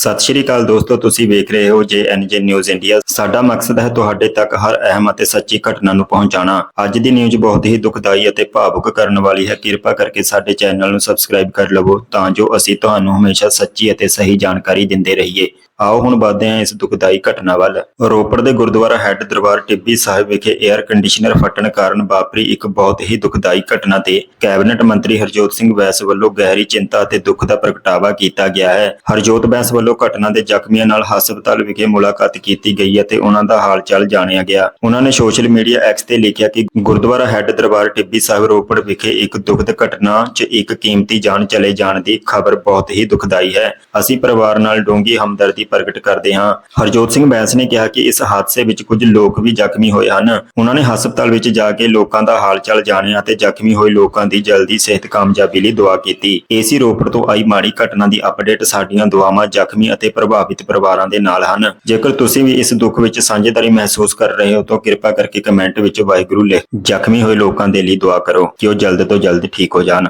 ਸਤਿ ਸ਼੍ਰੀ ਅਕਾਲ ਦੋਸਤੋ, ਤੁਸੀਂ ਵੇਖ ਰਹੇ ਹੋ ਜੇਐਨਜੇ ਨਿਊਜ਼ ਇੰਡੀਆ। ਸਾਡਾ ਮਕਸਦ ਹੈ ਤੁਹਾਡੇ ਤੱਕ ਹਰ ਅਹਿਮ ਅਤੇ ਸੱਚੀ ਘਟਨਾ ਨੂੰ ਪਹੁੰਚਾਉਣਾ। ਅੱਜ ਦੀ ਨਿਊਜ਼ ਬਹੁਤ ਹੀ ਦੁਖਦਾਈ ਅਤੇ ਭਾਵੁਕ ਕਰਨ ਵਾਲੀ ਹੈ। ਕਿਰਪਾ ਕਰਕੇ ਸਾਡੇ ਚੈਨਲ ਨੂੰ ਸਬਸਕ੍ਰਾਈਬ ਕਰ ਲਵੋ ਤਾਂ ਜੋ ਅਸੀਂ ਤੁਹਾਨੂੰ ਹਮੇਸ਼ਾ ਸੱਚੀ ਅਤੇ ਸਹੀ ਜਾਣਕਾਰੀ ਦਿੰਦੇ ਰਹੀਏ। ਆਓ ਹੁਣ ਵਧਦੇ ਹਾਂ ਇਸ ਦੁਖਦਾਈ ਘਟਨਾ ਵੱਲ। ਰੋਪੜ ਦੇ ਗੁਰਦੁਆਰਾ ਹੈੱਡ ਦਰਬਾਰ ਟਿੱਬੀ ਸਾਹਿਬ ਵਿਖੇ 에ਅਰ ਕੰਡੀਸ਼ਨਰ ਫਟਣ ਕਾਰਨ ਵਾਪਰੀ ਇੱਕ ਬਹੁਤ ਹੀ ਦੁਖਦਾਈ ਘਟਨਾ ਤੇ ਕੈਬਨਿਟ ਮੰਤਰੀ ਹਰਜੋਤ ਸਿੰਘ ਬੈਂਸ ਵੱਲੋਂ ਗਹਿਰੀ ਚਿੰਤਾ ਅਤੇ ਦੁੱਖ ਦਾ ਪ੍ਰਗਟਾਵਾ ਕੀਤਾ ਗਿਆ ਹੈ। ਹਰਜੋਤ ਬੈਂਸ ਵੱਲੋਂ ਘਟਨਾ ਦੇ ਜ਼ਖਮੀਆਂ ਨਾਲ ਹਸਪਤਾਲ ਵਿਖੇ ਮੁਲਾਕਾਤ ਕੀਤੀ ਗਈ ਅਤੇ ਉਹਨਾਂ ਦਾ ਹਾਲ ਚਾਲ ਜਾਣਿਆ ਗਿਆ। ਉਹਨਾਂ ਨੇ ਸੋਸ਼ਲ ਮੀਡੀਆ ਐਕਸ ਤੇ ਲਿਖਿਆ ਕਿ ਗੁਰਦੁਆਰਾ ਹੈੱਡ ਦਰਬਾਰ ਟਿੱਬੀ ਸਾਹਿਬ ਰੋਪੜ ਵਿਖੇ ਇੱਕ ਦੁਖਦ ਘਟਨਾ 'ਚ ਇੱਕ ਕੀਮਤੀ ਜਾਨ ਚਲੇ ਜਾਣ ਦੀ ਖਬਰ ਬਹੁਤ ਹੀ ਦੁਖਦਾਈ ਹੈ। ਅਸੀਂ ਪਰਿਵਾਰ ਨਾਲ ਡੂੰਘੀ ਹਮਦਰਦੀ ਪ੍ਰਗਟ ਕਰਦੇ ਹਾਂ। ਹਰਜੋਤ ਸਿੰਘ ਬੈਂਸ ਨੇ ਕਿਹਾ ਕਿ ਇਸ ਹਾਦਸੇ ਵਿੱਚ ਕੁਝ ਲੋਕ ਵੀ ਜ਼ਖਮੀ ਹੋਏ ਹਨ। ਉਹਨਾਂ ਨੇ ਹਸਪਤਾਲ ਵਿੱਚ ਜਾ ਕੇ ਲੋਕਾਂ ਦਾ ਹਾਲ ਚਾਲ ਜਾਣਿਆ ਅਤੇ ਜ਼ਖਮੀ ਹੋਏ ਲੋਕਾਂ ਦੀ ਜਲਦੀ ਸਿਹਤ ਕਾਮਯਾਬੀ ਲਈ ਦੁਆ ਕੀਤੀ। ਏਸੀ ਰੋਪੜ ਤੋਂ ਆਈ ਮਾੜੀ ਘਟਨਾ ਦੀ ਅਪਡੇਟ ਸਾਡੀਆਂ ਦੁਆਵਾਂ ਜ਼ਖਮੀ ਅਤੇ ਪ੍ਰਭਾਵਿਤ ਪਰਿਵਾਰਾਂ ਦੇ ਨਾਲ ਹਨ। ਜੇਕਰ ਤੁਸੀਂ ਵੀ ਇਸ ਦੁੱਖ ਵਿੱਚ ਸਾਂਝੇਦਾਰੀ ਮਹਿਸੂਸ ਕਰ ਰਹੇ ਹੋ ਤਾਂ ਕਿਰਪਾ ਕਰਕੇ ਕਮੈਂਟ ਵਿੱਚ ਵਾਹਿਗੁਰੂ ਲਿਖ। ਜ਼ਖਮੀ ਹੋਏ ਲੋਕਾਂ ਦੇ ਲਈ ਦੁਆ ਕਰੋ ਕਿ ਉਹ ਜਲਦ ਤੋਂ ਜਲਦ ਠੀਕ ਹੋ ਜਾਣ।